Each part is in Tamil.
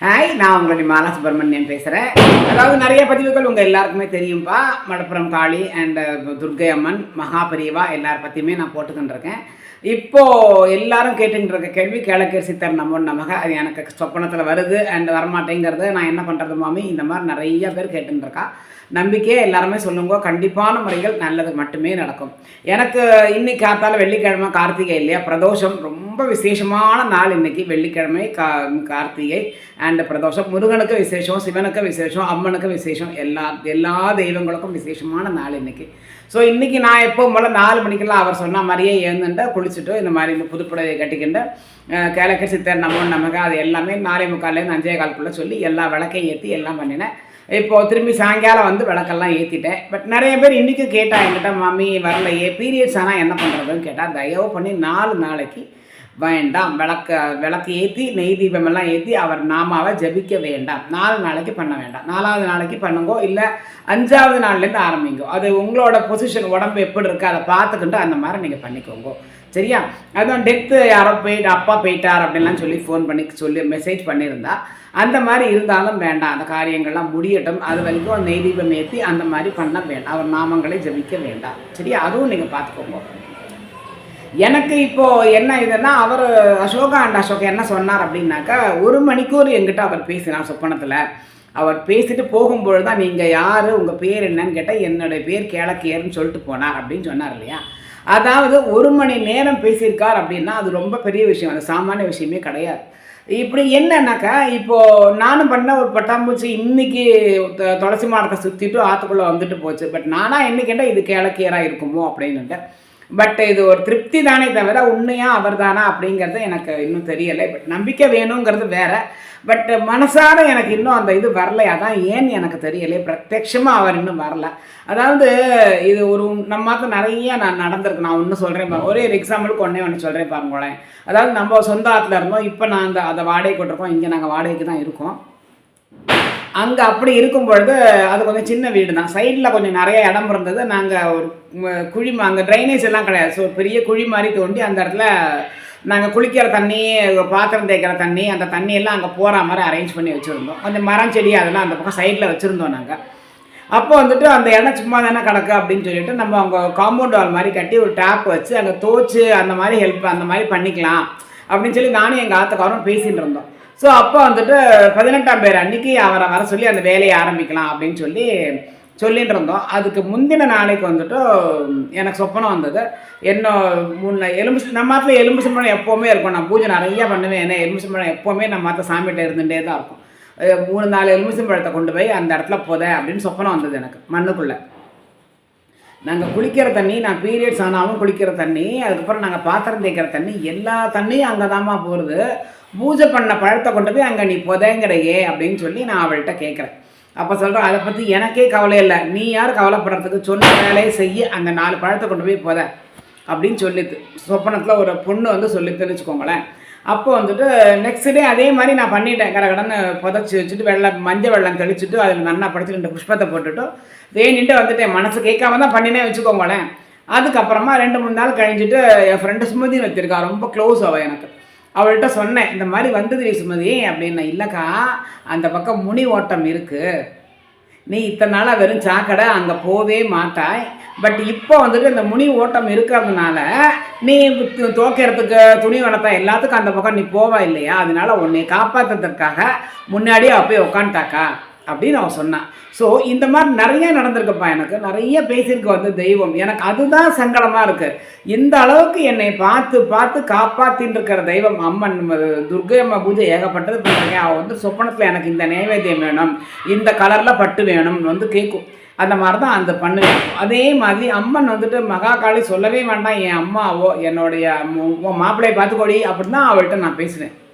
ஹாய் நான் உங்களுடைய மாலா சுப்பிரமணியன் பேசுகிறேன் அதாவது நிறைய பதிவுகள் உங்கள் எல்லாருக்குமே தெரியும்ப்பா மடப்புறம் காளி அண்ட் uh, துர்கை அம்மன் மகாபரிவா எல்லார் பற்றியுமே நான் போட்டுக்கிட்டுருக்கேன் இப்போது எல்லாரும் கேட்டுக்கிட்டு இருக்க கேள்வி கிழக்கர் சித்தர் நம்ம நமக அது எனக்கு சொப்பனத்தில் வருது அண்ட் வரமாட்டேங்கிறது. நான் என்ன பண்ணுறது மாமி? இந்த மாதிரி நிறைய பேர் கேட்டுன்னு இருக்கா நம்பிக்கையே எல்லாருமே சொல்லுங்க. கண்டிப்பான முறைகள் நல்லது மட்டுமே நடக்கும். எனக்கு இன்னைக்கு காத்தால வெள்ளிக்கிழமை கார்த்திகை இல்லையா? பிரதோஷம். ரொம்ப விசேஷமான நாள் இன்னைக்கு. வெள்ளிக்கிழமை கா கார்த்திகை அண்ட் பிரதோஷம். முருகனுக்கு விசேஷம் சிவனுக்கு விசேஷம் அம்மனுக்கு விசேஷம். எல்லா எல்லா தெய்வங்களுக்கும் விசேஷமான நாள் இன்னைக்கு. ஸோ இன்றைக்கி நான் எப்போ போல நாலு மணிக்கெல்லாம் அவர் சொன்ன மாதிரியே எழுந்துட்டு குளிச்சுட்டு இந்த மாதிரி இந்த புதுப்புடவை கட்டிக்கிண்டு கிழக்கு சித்தர் நம்ம நமக்கு அது எல்லாமே நாலே முக்கால்லேருந்து அஞ்சே கால்குள்ளே சொல்லி எல்லா விளக்கையும் ஏற்றி எல்லாம் பண்ணினேன். இப்போது திரும்பி சாயங்காலம் வந்து விளக்கெல்லாம் ஏற்றிட்டேன் பட் நிறைய பேர் இன்றைக்கும் கேட்டால் என்கிட்ட மம்மி வரலையே பீரியட்ஸ் ஆனால் என்ன பண்ணுறதுன்னு கேட்டால் தயவு பண்ணி நாலு நாளைக்கு வேண்டாம். விளக்க விளக்கு ஏற்றி நெய் தீபமெல்லாம் ஏற்றி அவர் நாமாவை ஜபிக்க வேண்டாம். நாலு நாளைக்கு பண்ண வேண்டாம். நாலாவது நாளைக்கு பண்ணுங்கோ இல்லை அஞ்சாவது நாள்லேருந்து ஆரம்பிங்கோ. அது உங்களோட பொசிஷன் உடம்பு எப்படி இருக்குது அதை பார்த்துக்கிட்டு அந்த மாதிரி நீங்கள் பண்ணிக்கோங்க. சரியா? அதுவும் டெத்து யாரோ போயிட்டு அப்பா போயிட்டார் அப்படின்லாம் சொல்லி ஃபோன் பண்ணி சொல்லி மெசேஜ் பண்ணியிருந்தா அந்த மாதிரி இருந்தாலும் வேண்டாம். அந்த காரியங்கள்லாம் முடியட்டும். அது வரைக்கும் நெய் தீபம் ஏற்றி அந்த மாதிரி பண்ண வேண்டாம். அவர் நாமங்களை ஜபிக்க வேண்டாம். சரியா? அதுவும் நீங்கள் பார்த்துக்கோங்க. எனக்கு இப்போது என்ன இதுன்னா அவர் அசோகா அண்ட் அசோகா என்ன சொன்னார் அப்படின்னாக்கா ஒரு மணிக்கூர் எங்கிட்ட அவர் பேசினார் சொப்பனத்தில். அவர் பேசிட்டு போகும்பொழுது தான் நீங்கள் யார் உங்கள் பேர் என்னன்னு கேட்டால் என்னுடைய பேர் கேளக்கியர்னு சொல்லிட்டு போனார் அப்படின்னு சொன்னார் இல்லையா? அதாவது ஒரு மணி நேரம் பேசியிருக்கார் அப்படின்னா அது ரொம்ப பெரிய விஷயம். அது சாமானிய விஷயமே கிடையாது. இப்படி என்னன்னாக்கா இப்போது நானும் பண்ண ஒரு பட்டாம்பூச்சி இன்னைக்கு த- துளசி மாடத்தை சுற்றிட்டு ஆற்றுக்குள்ளே வந்துட்டு போச்சு. பட் நானாக என்ன கேட்டால் இது கேளக்கியராக இருக்குமோ? அப்படின்னுட்டு பட் இது ஒரு திருப்தி தானே தவிர உண்மையாக அவர் தானா அப்படிங்கிறது எனக்கு இன்னும் தெரியலை. பட் நம்பிக்கை வேணுங்கிறது வேற. பட் மனசார எனக்கு இன்னும் அந்த இது வரல அதான் ஏன்னு எனக்கு தெரியலை. பிரத்யட்சமாக அவர் இன்னும் வரல. அதாவது இது ஒரு நம்ம மாத்த நிறைய நான் நடந்திருக்கு. நான் ஒன்று சொல்கிறேன் பாருங்க ஒரே ஒரு எக்ஸாம்பிளுக்கு ஒன்றே ஒன்று சொல்கிறேன் பாருங்களேன். அதாவது நம்ம சொந்த ஆற்றுல இருந்தோம். இப்போ நான் அந்த அதை வாடகை கொண்டிருக்கோம் இங்கே நாங்கள் வாடகைக்கு தான் இருக்கோம். அங்கே அப்படி இருக்கும் பொழுது அது கொஞ்சம் சின்ன வீடு தான் சைடில் கொஞ்சம் நிறைய இடம் இருந்தது. நாங்கள் ஒரு குழி அங்கே ட்ரைனேஜ் எல்லாம் கிடையாது. ஸோ பெரிய குழி மாதிரி தோண்டி அந்த இடத்துல நாங்கள் குளிக்கிற தண்ணி பாத்திரம் தேய்க்கிற தண்ணி அந்த தண்ணி எல்லாம் அங்கே போகிற மாதிரி அரேஞ்ச் பண்ணி வச்சுருந்தோம். கொஞ்சம் மரம் செடி அதெல்லாம் அந்த பக்கம் சைடில் வச்சுருந்தோம் நாங்கள் அப்போ வந்துட்டு அந்த இடம் சும்மா தானே கிடக்கு அப்படின்னு சொல்லிட்டு நம்ம அவங்க காம்பவுண்ட் வால் மாதிரி கட்டி ஒரு டேப் வச்சு அங்கே தோச்சு அந்த மாதிரி ஹெல்ப் அந்த மாதிரி பண்ணிக்கலாம் அப்படின்னு சொல்லி நானும் எங்கள் ஆத்தக்காரரும் பேசிகிட்டு இருந்தோம். ஸோ அப்போ வந்துட்டு பதினெட்டாம் பேர் அன்னைக்கு அவரை வர சொல்லி அந்த வேலையை ஆரம்பிக்கலாம் அப்படின்னு சொல்லி சொல்லிட்டு இருந்தோம் அதுக்கு முந்தின நாளைக்கு வந்துட்டு எனக்கு சொப்பனம் வந்தது. என்ன முன்ன எலும்பு நம்ம மாத்திர எலும்பு சம்பளம் எப்போவுமே இருக்கும். நான் பூஜை நிறைய பண்ணுவேன். ஏன்னா எலும்பு சம்பளம் எப்போவுமே நம்ம மாத்திர சாமிகிட்ட இருந்துகிட்டே தான் இருக்கும். மூணு நாலு எலுமிச்சம்பழத்தை கொண்டு போய் அந்த இடத்துல போத அப்படின்னு சொப்பனம் வந்தது எனக்கு மண்ணுக்குள்ளே. நாங்கள் குளிக்கிற தண்ணி நான் பீரியட்ஸ் ஆனாலும் குளிக்கிற தண்ணி அதுக்கப்புறம் நாங்கள் பாத்திரம் தேய்க்கிற தண்ணி எல்லா தண்ணியும் அங்கே தாம்மா போகிறது பூஜை பண்ண பழத்தை கொண்டு போய் அங்கே நீ புதைங்கிறையே அப்படின்னு சொல்லி நான் அவள்கிட்ட கேட்குறேன் அப்போ சொல்கிறேன் அதை பற்றி எனக்கே கவலை இல்லை. நீ யார் கவலைப்படுறதுக்கு? சொன்ன வேலையை செய்ய அங்கே நாலு பழத்தை கொண்டு போய் புத. அப்படின்னு சொல்லித்து சொப்பனத்தில் ஒரு பொண்ணு வந்து சொல்லித்துன்னு வச்சுக்கோங்களேன். அப்போ வந்துட்டு நெக்ஸ்ட் டே அதே மாதிரி நான் பண்ணிட்டேன். கடகடன்னு புதைச்சி வச்சுட்டு வெள்ளம் மஞ்சள் வெள்ளம் தெளிச்சுட்டு அதில் நன்னா படைச்சு ரெண்டு புஷ்பத்தை போட்டுட்டு வேணிட்டு வந்துட்டேன். மனசு கேட்காம தான் பண்ணினே வச்சுக்கோங்களேன். அதுக்கப்புறமா ரெண்டு மூணு நாள் கழிஞ்சிட்டு என் ஃப்ரெண்டு சுமதின்னு வச்சிருக்கா ரொம்ப க்ளோஸ் அவள் எனக்கு. அவள்கிட்ட சொன்னேன் இந்த மாதிரி வந்தது சுமதி அப்படின்னு இல்லைக்கா அந்த பக்கம் முனி ஓட்டம் இருக்குது நீ இத்தனை நாளாக வெறும் சாக்கடை அங்கே போவே மாட்டாய். பட் இப்போ வந்துட்டு இந்த முனி ஓட்டம் இருக்கிறதுனால நீ துவைக்கிறதுக்கு துணி வளர்த்தா எல்லாத்துக்கும் அந்த பக்கம் நீ போவா இல்லையா? அதனால உன்னை காப்பாற்றுறதுக்காக முன்னாடியே அப்போயே உட்காந்துட்டாக்கா அப்படின்னு அவன் சொன்னான். ஸோ இந்த மாதிரி நிறைய நடந்திருக்குப்பா எனக்கு. நிறைய பேசியிருக்கு வந்து தெய்வம். எனக்கு அதுதான் சங்கடமாக இருக்குது இந்த அளவுக்கு என்னை பார்த்து பார்த்து காப்பாற்றின்னு இருக்கிற தெய்வம் அம்மன் துர்கை துர்க்கை அம்மா பூஜை ஏகப்பட்டது பண்ணிருக்கேன் அவள் வந்து சொப்பனத்தில் எனக்கு இந்த நைவேத்தியம் வேணும். இந்த கலரில் பட்டு வேணும்னு வந்து கேட்கும் அந்த மாதிரி தான் அந்த பண்ணுவேன். அதே மாதிரி அம்மன் வந்துட்டு மகாகாளி சொல்லவே வேண்டாம். என் அம்மாவோ என்னுடைய மு- மாப்பிள்ளையை பார்த்துக்கோடி அப்படின்னு தான் அவள்கிட்ட நான் பேசுகிறேன்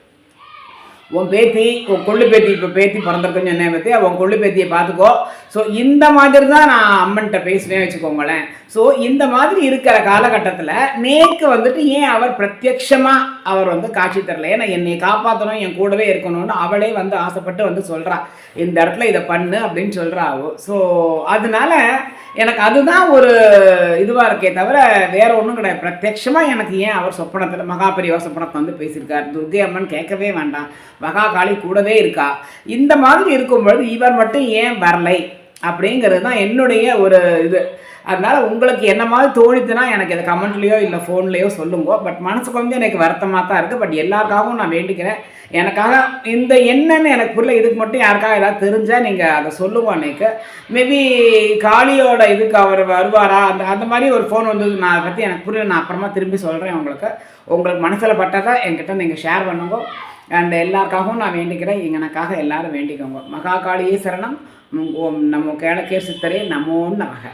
உன் பேத்தி உன் கொள்ளு பேத்தி இப்போ பேத்தி பிறந்திருக்குன்னு என்ன பற்றி உன் கொள்ளு பேத்தியை பார்த்துக்கோ. ஸோ இந்த மாதிரி தான் நான் அம்மன்கிட்ட பேசுவேன் வச்சுக்கோங்களேன். ஸோ இந்த மாதிரி இருக்கிற காலகட்டத்தில் நேக்கு வந்துட்டு ஏன் அவர் பிரத்யக்ஷமாக அவர் வந்து காட்சி தரல. ஏன்னா என்னை காப்பாற்றணும் என் கூடவே இருக்கணும்னு அவளே வந்து ஆசைப்பட்டு வந்து சொல்கிறா இந்த இடத்துல இதை பண்ணு அப்படின்னு சொல்கிறா ஸோ அதனால எனக்கு அதுதான் ஒரு இதுவாக இருக்கே தவிர வேற ஒன்றும் கிடையாது. பிரத்யட்சமாக எனக்கு ஏன் அவர் சொப்பனத்தில் மகாபரிவா சொப்பனத்தை வந்து பேசியிருக்கார்? துர்கை அம்மன் கேட்கவே வேண்டாம். மகா காளி கூடவே இருக்கா? இந்த மாதிரி இருக்கும்பொழுது இவர் மட்டும் ஏன் வரலை? அப்படிங்கிறது தான் என்னுடைய ஒரு இது. அதனால் உங்களுக்கு என்ன மாதிரி தோணித்துனா எனக்கு இதை கமெண்ட்லேயோ இல்லை ஃபோன்லேயோ சொல்லுங்க. பட் மனசு கொஞ்சம் எனக்கு வருத்தமாக தான் இருக்குது பட் எல்லாருக்காகவும் நான் வேண்டிக்கிறேன். எனக்காக இந்த என்னன்னு எனக்கு புரியல. இதுக்கு மட்டும் யாருக்காக ஏதாவது தெரிஞ்சால் நீங்கள் அதை சொல்லுவோம் அன்றைக்கு மேபி காளியோட இதுக்கு அவர் வருவாரா? அந்த அந்த மாதிரி ஒரு ஃபோன் வந்தது. நான் அதை பற்றி எனக்கு புரியல. நான் அப்புறமா திரும்பி சொல்கிறேன் உங்களுக்கு. உங்களுக்கு மனசில் பட்டதை என்கிட்ட நீங்கள் ஷேர் பண்ணுங்க. அண்ட் எல்லாருக்காகவும் நான் வேண்டிக்கிறேன். எனக்காக எல்லாரும் வேண்டிக்கோங்க. மகா காளியே சரணம். ஓம் நமோ கேளக்கே சித்தரே நமோ நமக